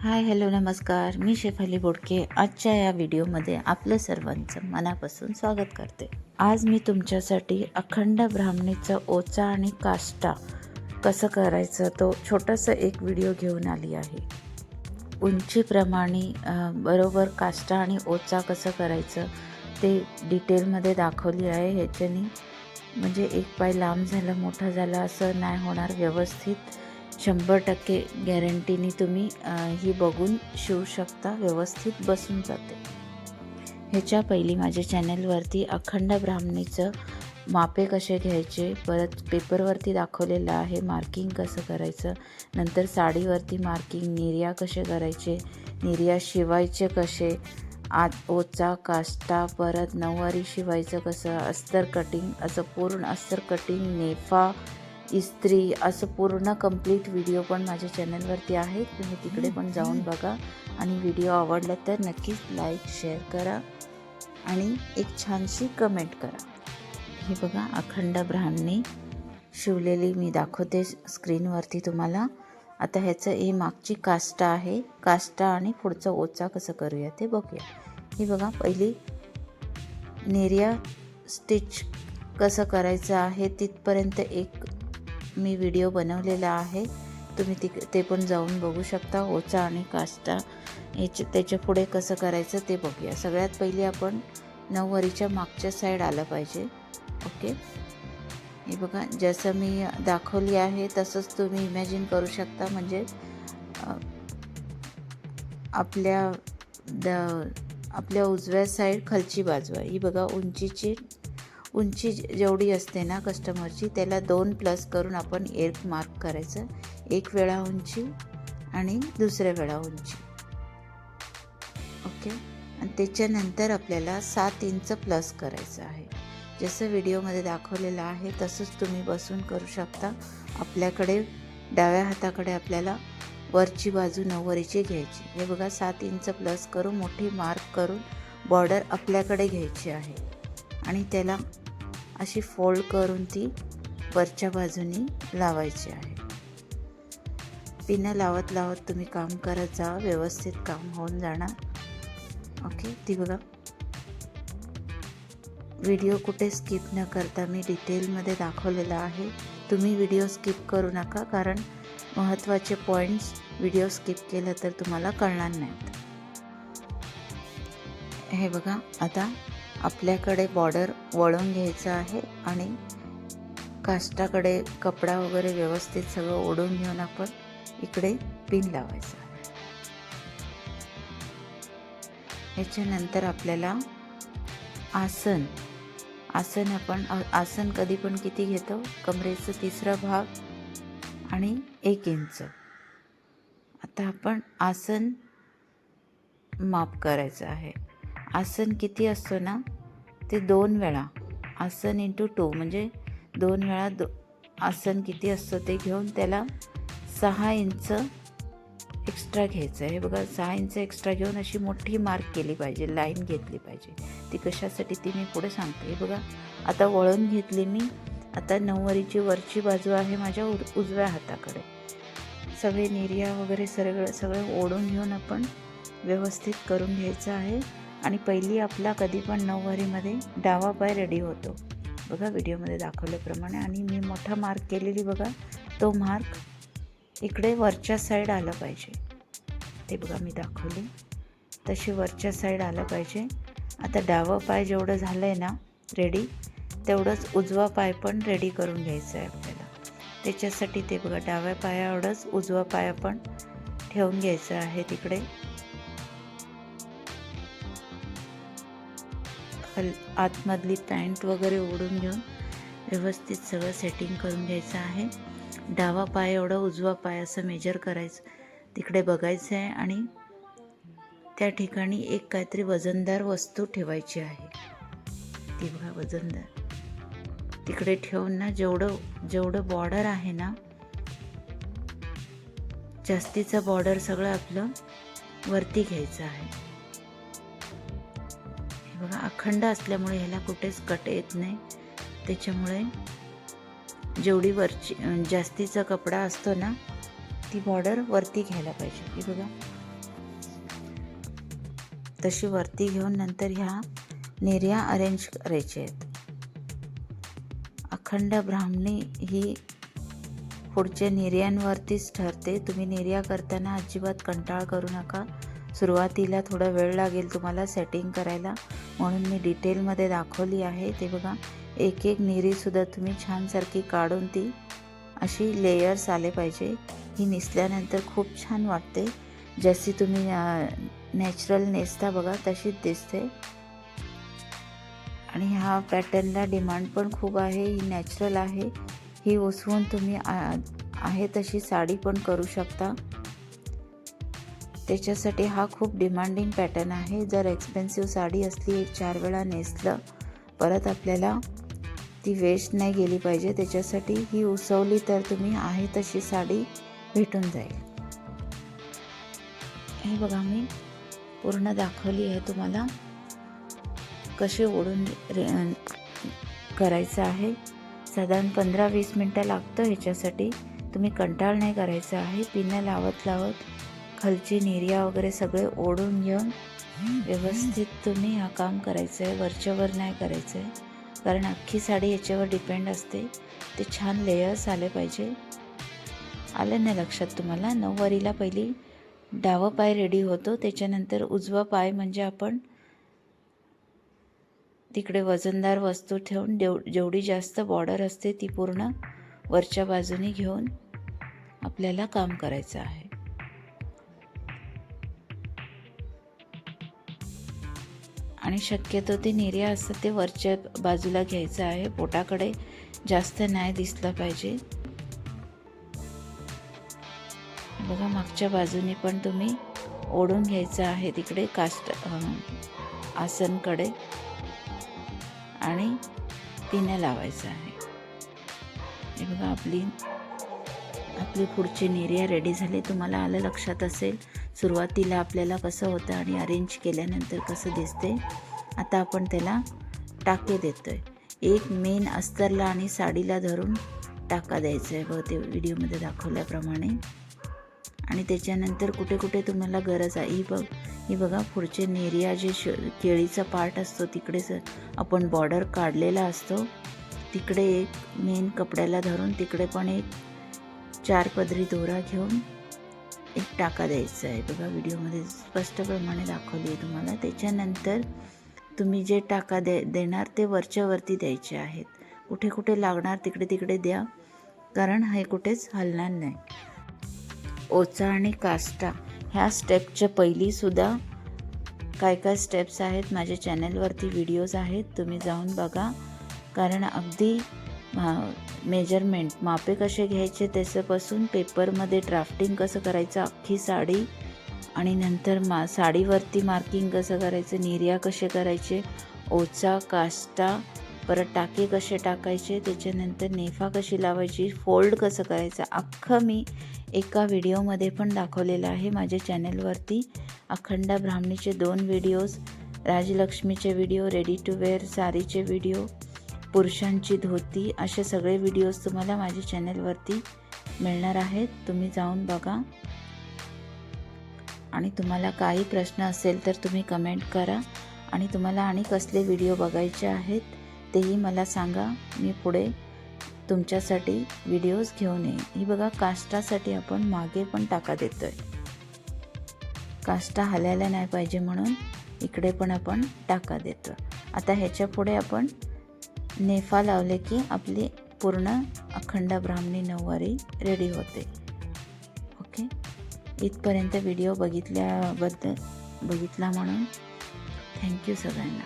Hi hello नमस्कार. मी शेफाली बोडके. आजच्या या व्हिडिओमध्ये आपलं सर्वांचं मनापासून स्वागत करते. आज मी तुमच्यासाठी अखंड ब्राह्मणीचा ओचा आणि काष्टा कसं करायचं तो छोटासा एक व्हिडिओ घेऊन आली आहे. उंचीप्रमाणे बरोबर काष्टा आणि ओचा कसं करायचं ते डिटेलमध्ये दाखवली आहे. ह्याच्यानी म्हणजे एक पाय लांब झाला मोठा झाला असं नाही होणार व्यवस्थित. शंभर टक्के गॅरंटीनी तुम्ही ही बघून शिवू शकता व्यवस्थित बसून जाते. ह्याच्या पहिली माझ्या चॅनलवरती अखंड ब्राह्मणीचं मापे कसे घ्यायचे परत पेपरवरती दाखवलेलं आहे मार्किंग कसं करायचं नंतर साडीवरती मार्किंग निर्या कसे करायचे निर्या शिवायचे कसे आत ओचा काष्टा परत नऊवारी शिवायचं कसं अस्तर कटिंग असं पूर्ण अस्तर कटिंग नेफा इस्त्री असं पूर्ण कंप्लीट व्हिडिओ पण माझ्या चॅनलवरती आहे. तुम्ही तिकडे पण जाऊन बघा. आणि व्हिडिओ आवडला तर नक्कीच लाईक शेअर करा. आणि एक छानशी कमेंट करा. ही बघा अखंड ब्राह्मणी शिवलेली मी दाखवते स्क्रीनवरती तुम्हाला. आता ह्याचं ही मागची काष्टा आहे. काष्टा आणि पुढचं ओचा कसं करूया ते बघूया. ही बघा पहिली नेरिया स्टिच कसं करायचं आहे तिथपर्यंत एक मी व्हिडिओ बनवलेला आहे. तुम्ही तिक ते पण जाऊन बघू शकता ओचा आणि काष्टा. याचे त्याच्या पुढे कसं करायचं ते बघूया. सगळ्यात पहिली आपण नऊवारीच्या मागच्या साईड आलं पाहिजे. ओके हे बघा जसं मी दाखवली आहे तसंच तुम्ही इमॅजिन करू शकता. म्हणजे आपल्या द आपल्या उजव्या साईड खालची बाजू आहे. ही बघा उंचीची उंची जेवढी असते ना कस्टमरची त्याला दोन प्लस करून आपण एक मार्क करायचं. एक वेळा उंची आणि दुसऱ्या वेळा उंची. ओके आणि त्याच्यानंतर आपल्याला सात इंच प्लस करायचं आहे. जसं व्हिडिओमध्ये दाखवलेलं आहे तसंच तुम्ही बसून करू शकता. आपल्याकडे डाव्या हाताकडे आपल्याला वरची बाजू नऊवारीची घ्यायची. हे बघा सात इंच प्लस करून मोठी मार्क करून बॉर्डर आपल्याकडे घ्यायची आहे. आणि त्याला अशी फोल्ड करून ती वरच्या बाजूनी लावायची आहे. पिनं लावत लावत तुम्ही काम करत जा व्यवस्थित काम होऊन जाणार. ओके ती बघा. व्हिडिओ कुठे स्किप न करता मी डिटेलमध्ये दाखवलेला आहे. तुम्ही व्हिडिओ स्किप करू नका कारण महत्त्वाचे पॉईंट्स व्हिडिओ स्किप केलं तर तुम्हाला कळणार नाहीत. हे बघा आता आपल्याकडे बॉर्डर वळून घ्यायचं आहे आणि काष्टाकडे कपडा वगैरे व्यवस्थित सगळं ओढून घेऊन आपण इकडे पिन लावायचं याच्यानंतर आपल्याला आसन आसन आपण आसन कधी पण किती घेतो? कमरेचं तिसरा भाग आणि एक इंच. आता आपण आसन माप करायचं आहे. आसन किती असतो ना ते दोन वेळा. आसन इंटू टू म्हणजे दोन वेळा दो आसन किती असतं ते घेऊन त्याला सहा इंच एक्स्ट्रा घ्यायचं. आहे हे बघा सहा इंच एक्स्ट्रा घेऊन अशी मोठी मार्क केली पाहिजे लाईन घेतली पाहिजे. ती कशासाठी ती मी पुढे सांगते. हे बघा आता वळून घेतली मी आता नऊवारीची वरची बाजू आहे माझ्या उज उजव्या हाताकडे. सगळे निर्या वगैरे सगळं सगळं ओढून घेऊन आपण व्यवस्थित करून घ्यायचं आहे. आणि पहिली आपला कधी पण नऊवारीमध्ये डावा पाय रेडी होतो. बघा व्हिडिओमध्ये दाखवल्याप्रमाणे. आणि मी मोठा मार्क केलेली बघा तो मार्क इकडे वरच्या साईड आला पाहिजे. ते बघा मी दाखवले. तशी वरच्या साईड आलं पाहिजे. आता डावा पाय जेवढं झालं आहे ना रेडी तेवढंच उजवा पाय पण रेडी करून घ्यायचं आहे आपल्याला. त्याच्यासाठी ते बघा डाव्या पायावरच उजवा पाय आपण ठेवून घ्यायचं आहे तिकडे. खाल आतमधली पॅन्ट वगैरे ओढून घेऊन व्यवस्थित सगळं सेटिंग करून घ्यायचं आहे. डावा पाय एवढा उजवा पाय असं मेजर करायचं. तिकडे बघायचं आहे आणि त्या ठिकाणी एक काहीतरी वजनदार वस्तू ठेवायची आहे. ती बघा वजनदार. तिकडे ठेवून ना जेवढं जेवढं बॉर्डर आहे ना जास्तीचं बॉर्डर सगळं आपलं वरती घ्यायचं आहे. बघा अखंड असल्यामुळे ह्याला कुठेच कट येत नाही. त्याच्यामुळे जेवढी वरची जास्तीचा कपडा असतो ना ती ती बॉर्डर वरती घ्यायला पाहिजे. ही बघा. तशी वरती घेऊन नंतर ह्या निर्या अरेंज करायच्या आहेत. अखंड ब्राह्मणी ही पुढच्या निर्यांवरतीच ठरते. तुम्ही निर्या करताना अजिबात कंटाळ करू नका. सुरुवातीला थोडा वेळ लागेल तुम्हाला सेटिंग करायला. म्हणून मी डिटेलमध्ये दाखवली आहे. ते बघा एक एक निरीसुद्धा तुम्ही छानसारखी काढून ती अशी लेयर्स आले पाहिजे. ही नेसल्यानंतर खूप छान वाटते. जशी तुम्ही नॅचरल नेसता बघा तशीच दिसते. आणि ह्या पॅटर्नला डिमांड पण खूप आहे. ही नॅचरल आहे. ही उसवून तुम्ही आहे तशी साडी पण करू शकता. त्याच्यासाठी हा खूप डिमांडिंग पॅटर्न आहे. जर एक्सपेन्सिव्ह साडी असली एक चार वेळा नेसलं परत आपल्याला ती वेस्ट नाही गेली पाहिजे. त्याच्यासाठी ही उसवली तर तुम्ही आहे तशी साडी भेटून जाईल. हे बघा मी पूर्ण दाखवली आहे तुम्हाला. कसे ओढून करायचं आहे. साधारण पंधरा वीस मिनटं लागतं ह्याच्यासाठी. तुम्ही कंटाळ नाही करायचं आहे. पिनं लावत लावत खालची निर्या वगैरे सगळे ओढून घेऊन व्यवस्थित तुम्ही हा काम करायचं आहे वरच्यावर नाही करायचं आहे कारण अख्खी साडी याच्यावर डिपेंड असते. ते छान लेयर्स आले पाहिजे. आलं नाही लक्षात तुम्हाला? नऊवारीला पहिली डावा पाय रेडी होतो. त्याच्यानंतर उजवा पाय म्हणजे आपण तिकडे वजनदार वस्तू ठेवून देव जेवढी जास्त बॉर्डर असते ती पूर्ण वरच्या बाजूने घेऊन आपल्याला काम करायचं आहे. आणि शक्यतो ते निर्या असतं ते वरच्या बाजूला घ्यायचं आहे. पोटाकडे जास्त नाही दिसलं पाहिजे. बघा मागच्या बाजूने पण तुम्ही ओढून घ्यायचं आहे तिकडे कास्ट आसनकडे. आणि पिण्या लावायचं आहे. हे बघा आपली आपली पुढची निर्या रेडी झाली. तुम्हाला आलं लक्षात असेल. सुरुवातीला आपल्याला कसं होतं आणि अरेंज केल्यानंतर कसं दिसते आता आपण त्याला टाके आहे एक मेन अस्तरला आणि साडीला धरून टाका द्यायचा आहे बघ ते व्हिडिओमध्ये दाखवल्याप्रमाणे. आणि त्याच्यानंतर कुठे कुठे तुम्हाला गरज आहे. ही बघ ही बघा पुढचे नेरिया जे श केळीचा पार्ट असतो तिकडेच आपण बॉर्डर काढलेला असतो. तिकडे एक मेन कपड्याला धरून तिकडे पण एक चार पदरी दोरा घेऊन एक टाका द्यायचा आहे. बघा व्हिडिओमध्ये स्पष्टप्रमाणे दाखवली आहे तुम्हाला. त्याच्यानंतर तुम्ही जे टाका दे देणार ते वरच्यावरती द्यायचे आहेत. कुठे कुठे लागणार तिकडे तिकडे द्या. कारण हे कुठेच हलणार नाही. ओचा आणि काष्टा ह्या स्टेपच्या पहिलीसुद्धा काय काय स्टेप्स आहेत. माझ्या चॅनलवरती व्हिडिओज आहेत. तुम्ही जाऊन बघा. कारण अगदी मेजरमेंट मापे कसे घ्यायचे त्याच्यापासून पेपरमध्ये ड्राफ्टिंग कसं करायचं अख्खी साडी आणि नंतर मा साडीवरती मार्किंग कसं करायचं निर्या कसे करायचे ओचा काष्टा परत टाके कसे टाकायचे त्याच्यानंतर नेफा कशी लावायची फोल्ड कसं करायचं अख्खं मी एका व्हिडिओमध्ये पण दाखवलेलं आहे माझ्या चॅनलवरती अखंड ब्राह्मणीचे दोन व्हिडिओज राजलक्ष्मीचे व्हिडिओ रेडी टू वेअर सारीचे व्हिडिओ पुरुषांची धोती असे सगळे व्हिडिओज तुम्हाला माझ्या चॅनलवरती मिळणार आहेत. तुम्ही जाऊन बघा. आणि तुम्हाला काही प्रश्न असेल तर तुम्ही कमेंट करा. आणि तुम्हाला आणि कसले व्हिडिओ बघायचे आहेत तेही मला सांगा. मी पुढे तुमच्यासाठी व्हिडिओज घेऊन येईन. ही बघा काष्टासाठी आपण मागे पण टाका देतोय. काष्टा हलायला नाही पाहिजे म्हणून इकडे पण आपण टाका देतो आता ह्याच्या पुढे आपण नेफा लावले की आपली पूर्ण अखंड ब्राह्मणी नऊवारी रेडी होते. ओके इथपर्यंत व्हिडिओ बघितल्याबद्दल बघितला म्हणून थँक्यू सगळ्यांना.